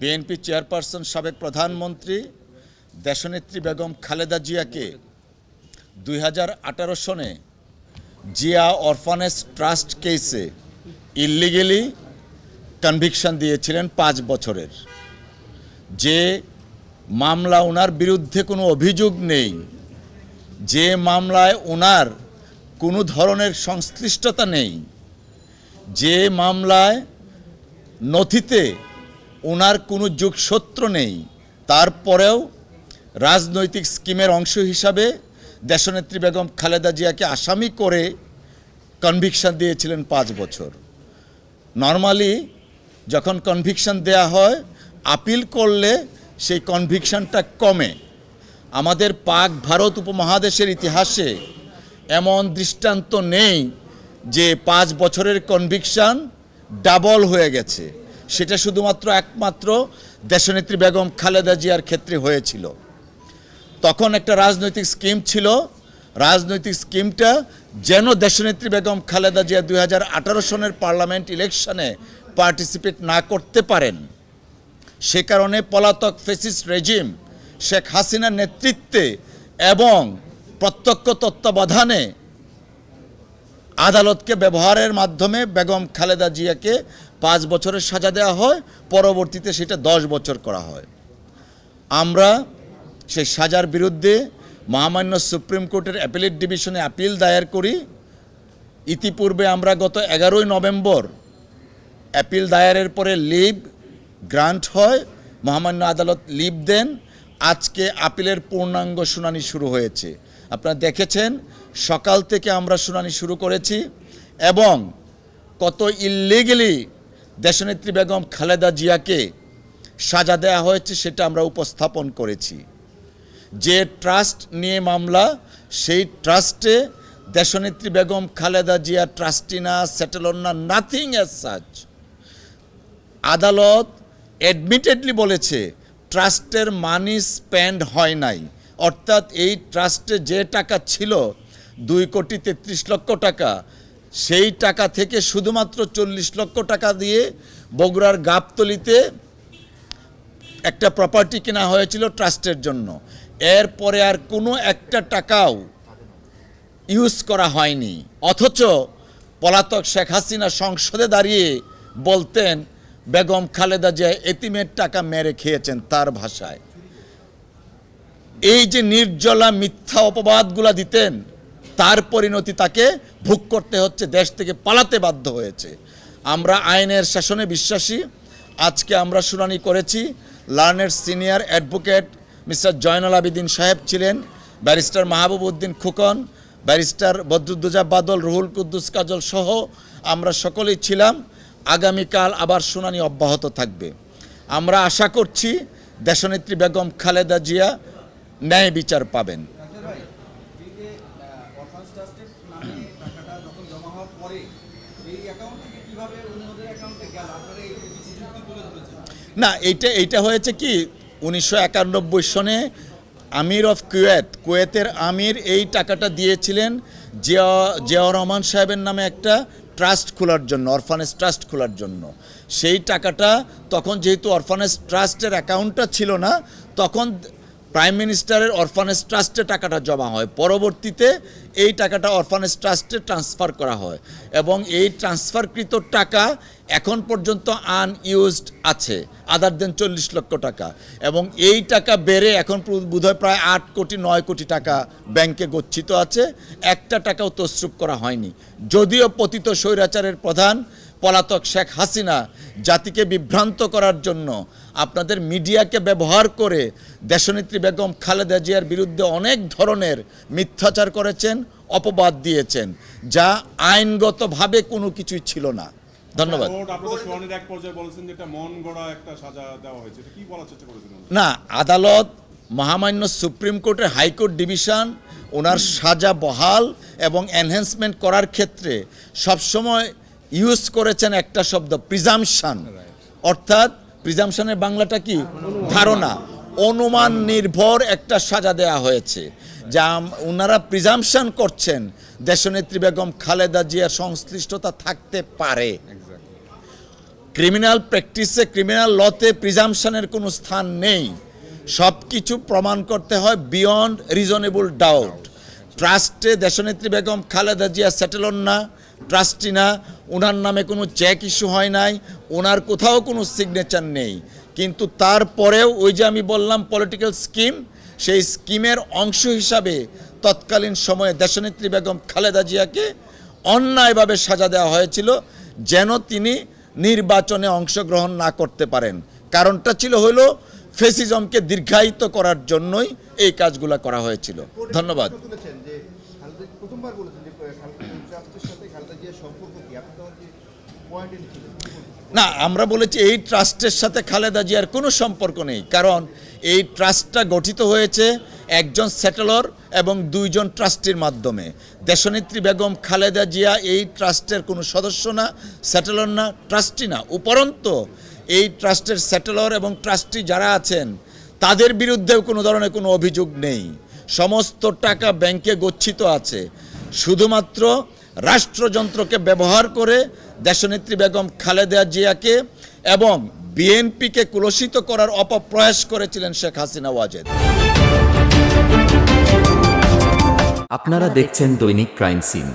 BNP chairperson সাবেক প্রধানমন্ত্রী দেশনেত্রী বেগম খালেদা জিয়াকে দুই হাজার আঠারো সনে জিয়া অরফানেজ ট্রাস্ট কেসে ইলিগেলি কনভিকশন দিয়েছিলেন পাঁচ বছরের। যে মামলা ওনার বিরুদ্ধে কোনো অভিযোগ নেই, যে মামলায় ওনার কোনো ধরনের সংশ্লিষ্টতা নেই, যে মামলায় নথিতে ওনার কোনো যোগসূত্র নেই। তারপরেও রাজনৈতিক স্কিমের অংশ হিসাবে দেশনেত্রী বেগম খালেদা জিয়াকে আসামি করে কনভিকশন দিয়েছিলেন পাঁচ বছর। নর্মালি যখন কনভিকশন দেয়া হয় আপিল করলে সেই কনভিকশনটা কমে। আমাদের পাক ভারত উপমহাদেশের ইতিহাসে এমন দৃষ্টান্ত নেই যে পাঁচ বছরের কনভিকশন ডাবল হয়ে গেছে। সেটা শুধুমাত্র একমাত্র দেশনেত্রী বেগম খালেদা জিয়ার ক্ষেত্রে হয়েছিল। তখন একটা রাজনৈতিক স্কিম ছিল। রাজনৈতিক স্কিমটা যেন দেশনেত্রী বেগম খালেদা জিয়া দুই সনের পার্লামেন্ট ইলেকশনে পার্টিসিপেট না করতে পারেন, সে কারণে পলাতক ফেসিস্ট রেজিম শেখ হাসিনার নেতৃত্বে এবং প্রত্যক্ষ তত্ত্বাবধানে আদালতকে ব্যবহারের মাধ্যমে বেগম খালেদা জিয়াকে পাঁচ বছরের সাজা দেওয়া হয়, পরবর্তীতে সেটা দশ বছর করা হয়। আমরা সেই সাজার বিরুদ্ধে মহামান্য সুপ্রিম কোর্টের অ্যাপিলেট ডিভিশনে আপিল দায়ের করি। ইতিপূর্বে আমরা গত এগারোই নভেম্বর অ্যাপিল দায়েরের পরে লিভ গ্রান্ট হয়, মহামান্য আদালত লিভ দেন। আজকে আপিলের পূর্ণাঙ্গ শুনানি শুরু হয়েছে। আপনারা দেখেছেন, সকাল থেকে আমরা শুনানি শুরু করেছি এবং কত ইলিগেলি দেশনেত্রী বেগম খালেদা জিয়াকে সাজা দেওয়া হয়েছে, সেটা আমরা উপস্থাপন করেছি। যে ট্রাস্ট নিয়ে মামলা, সেই ট্রাস্টে দেশনেত্রী বেগম খালেদা জিয়া ট্রাস্টি না সেটেলন না নাথিং এজ সাচ আদালত অ্যাডমিটেডলি বলেছে, ট্রাস্টের মানি স্পেন্ড হয় নাই। অর্থাৎ এই ট্রাস্টে যে টাকা ছিল, দুই কোটি তেত্রিশ লক্ষ টাকা সেই টাকা থেকে শুধুমাত্র চল্লিশ লক্ষ টাকা দিয়ে বগুড়ার গাবতলিতে একটা প্রপার্টি কেনা হয়েছিল ট্রাস্টের জন্য। এরপরে আর কোনো একটা টাকাও ইউজ করা হয়নি। অথচ পলাতক শেখ হাসিনা সংসদে দাঁড়িয়ে বলতেন, বেগম খালেদা জিয়া এতিমের টাকা মেরে খেয়েছেন তার ভাষায়। এই যে নির্জলা মিথ্যা অপবাদগুলা দিতেন তার পরিণতি তাকে ভোগ করতে হচ্ছে, দেশ থেকে পালাতে বাধ্য হয়েছে। আমরা আইনের শাসনে বিশ্বাসী। আজকে আমরা শুনানি করেছি লার্নের senior advocate mister Zainul Abedin সাহেব ছিলেন, ব্যারিস্টার মাহবুব উদ্দিন খুকন, ব্যারিস্টার বদরুদ্দোজা বাদল, রুহুল কুদ্দুস কাজল সহ আমরা সকলেই ছিলাম। আগামীকাল আবার শুনানি অব্যাহত থাকবে। আমরা আশা করছি, দেশনেত্রী বেগম খালেদা জিয়া ন্যায় বিচার পাবেন ডাক্তার ভাই এই যে অরফান্স ট্রাস্টের নামে টাকাটা যখন জমা হওয়ার পরে না, এইটা এইটা হয়েছে কি, উনিশশো একানব্বই সনে আমির অফ কুয়েত, কুয়েতের আমির এই টাকাটা দিয়েছিলেন জিয়া জিয়াউর রহমান সাহেবের নামে একটা ট্রাস্ট খোলার জন্য অরফানেজ ট্রাস্ট খোলার জন্য। সেই টাকাটা তখন যেহেতু অরফানেজ ট্রাস্টের অ্যাকাউন্টটা ছিল না, তখন প্রাইম মিনিস্টারের অরফানেজ ট্রাস্টে টাকাটা জমা হয়। পরবর্তীতে এই টাকাটা অরফানেজ ট্রাস্টে ট্রান্সফার করা হয় এবং এই ট্রান্সফারকৃত টাকা এখন পর্যন্ত আনইউজড আছে আদার দেন চল্লিশ লক্ষ টাকা। এবং এই টাকা বেড়ে এখন বোধহয় প্রায় আট কোটি, নয় কোটি টাকা ব্যাংকে গচ্ছিত আছে। একটা টাকাও তসরুপ করা হয়নি। যদিও পতিত স্বৈরাচারের প্রধান পলাতক শেখ হাসিনা জাতিকে বিভ্রান্ত করার জন্য আপনাদের মিডিয়াকে ব্যবহার করে দেশনেত্রী বেগম খালেদা জিয়ার বিরুদ্ধে অনেক ধরনের মিথ্যাচার করেছেন অপবাদ দিয়েছেন যা আইনগতভাবে কোনো কিছুই ছিল না। ধন্যবাদ? না আদালত মহামান্য সুপ্রিম কোর্টের হাইকোর্ট ডিভিশন ওনার সাজা বহাল এবং এনহ্যান্সমেন্ট করার ক্ষেত্রে সবসময় ইউজ করেছেন একটা শব্দ প্রিজামশন। অর্থাৎ প্রিজামশনের বাংলাটা কি? ধারণা। অনুমান নির্ভর একটা সাজা দেয়া হয়েছে। যা ওনারা প্রিজামশন করছেন। দেশনেত্রী বেগম খালেদা জিয়ার সংশ্লিষ্টতা থাকতে পারে। ক্রিমিনাল প্র্যাকটিসে ক্রিমিনাল লতে প্রিজামশনের কোনো স্থান নেই। সব কিছু প্রমাণ করতে হয় বিয়ন্ড রিজনেবল ডাউট। ট্রাস্টে দেশনেত্রী বেগম খালেদা জিয়া সেটেল হন না। ট্রাস্টি না, ওনার নামে কোনো চেক ইস্যু হয় নাই, ওনার কোথাও কোনো সিগনেচার নেই। কিন্তু তারপরেও ওই যে আমি বললাম পলিটিক্যাল স্কিম সেই স্কিমের অংশ হিসাবে তৎকালীন সময়ে দেশনেত্রী বেগম খালেদা জিয়াকে অন্যায়ভাবে সাজা দেওয়া হয়েছিল, যেন তিনি নির্বাচনে অংশগ্রহণ না করতে পারেন। কারণটা ছিল হলো ফেসিজমকে দীর্ঘায়িত করার জন্যই এই কাজগুলো করা হয়েছিল। ধন্যবাদ। না, আমরা বলেছি এই ট্রাস্টের সাথে খালেদা জিয়ার কোনো সম্পর্ক নেই। কারণ এই ট্রাস্টটা গঠিত হয়েছে একজন সেটেলর এবং দুইজন ট্রাস্টির মাধ্যমে। দেশনেত্রী বেগম খালেদা জিয়া এই ট্রাস্টের কোনো সদস্য না, সেটেলর না, ট্রাস্টি না। উপরন্ত, এই ট্রাস্টের সেটেলর এবং ট্রাস্টি যারা আছেন, তাদের বিরুদ্ধেও কোনো ধরনের কোনো অভিযোগ নেই। সমস্ত টাকা ব্যাংকে গচ্ছিত আছে। শুধুমাত্র রাষ্ট্রযন্ত্রকে ব্যবহার করে দেশনেত্রী বেগম খালেদা জিয়াকে এবং বিএনপিকে কুলসিত করার অপপ্রয়াস করেছিলেন শেখ হাসিনা ওয়াজেদ। আপনারা দেখছেন দৈনিক ক্রাইম সিন।